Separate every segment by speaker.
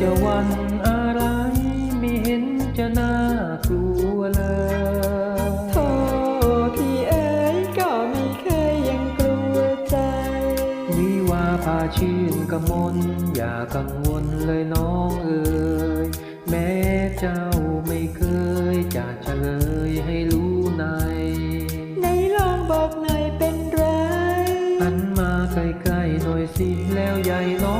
Speaker 1: จะหวันอะไรไม่เห็นจะน่ากลัวเลย
Speaker 2: โทษพี่เอ๋ยก็ไม่เคยยังกลัวใจ
Speaker 1: วิวาพาชื่นกมลอย่ากังวลเลยน้องเอ๋ยแม้เจ้าไม่เคยจะเฉลยให้รู้ใน
Speaker 2: ไหนลองบอกหน่อยเป็นไร
Speaker 1: หันมาใกล้ๆหน่อยสิแล้วใหญ่น้อง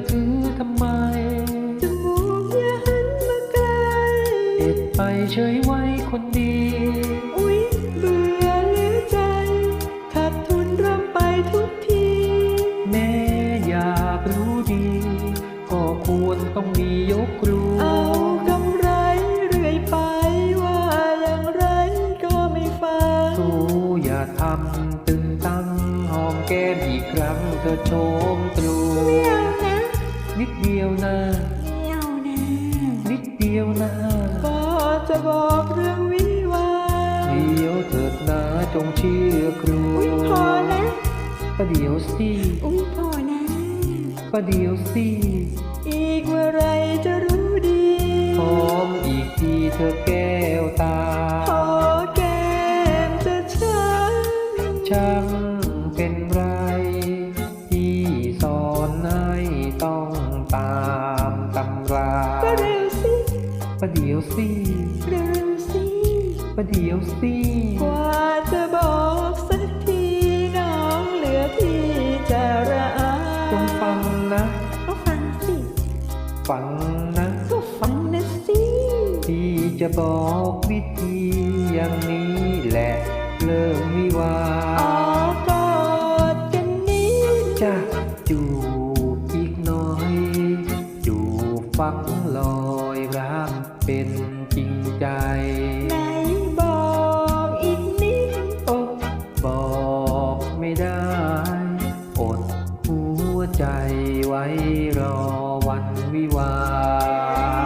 Speaker 1: จะถือทำไม
Speaker 2: จมูกอย่าหันมาไกล
Speaker 1: เอ็ดไปเฉยไว้คนดี
Speaker 2: อุ๊ยเบื่อเหลือใจขาดทุนเริ่มไปทุกที
Speaker 1: แม่อยากรู้ดี ก็ควรต้องมียกครู
Speaker 2: เอากำไรเรื่อยไปว่าอย่างไรก็ไม่ฟัง
Speaker 1: ครูอย่าทำตึงตั้งหอมแก้มอีกครั้งเธอโชมตรู
Speaker 2: ไม่เอา นะ
Speaker 1: นิดเดียวนะ
Speaker 2: ไม่เอานะ
Speaker 1: นิดเดียวนะ
Speaker 2: ก็จะบอกเรื่องวิวาห์
Speaker 1: เดียวเถิดนะจงเชื่อครู
Speaker 2: อุ๊ยพอนะ
Speaker 1: ประเดี๋ยวสิ
Speaker 2: อุ๊ยพอนะ
Speaker 1: ประเดี๋ยวสิ
Speaker 2: อีกเมื่อไรจะรู้ดี
Speaker 1: หอมอีกทีเธอแก้ ประเดี๋ยวสิ
Speaker 2: เร็วสิ
Speaker 1: ประเดี๋ยวสิ
Speaker 2: กว่าจะบอกสักทีน้องเหลือที่จะระอา
Speaker 1: จงฟังนะ
Speaker 2: ก็ฟังสิ
Speaker 1: ฟังนะ
Speaker 2: ก็ฟังนะสิ
Speaker 1: ที่จะบอกวิธีอย่างนี้แหละเริ่มวิวา
Speaker 2: ออกกอดกันนิด
Speaker 1: จะจูบอีกหน่อย จูบฟังลอ ยรักเป็นจริงใจ
Speaker 2: ไหนบอกอีกนิด
Speaker 1: โอ้บอกไม่ได้ อดหัวใจไว้รอวันวิวาห์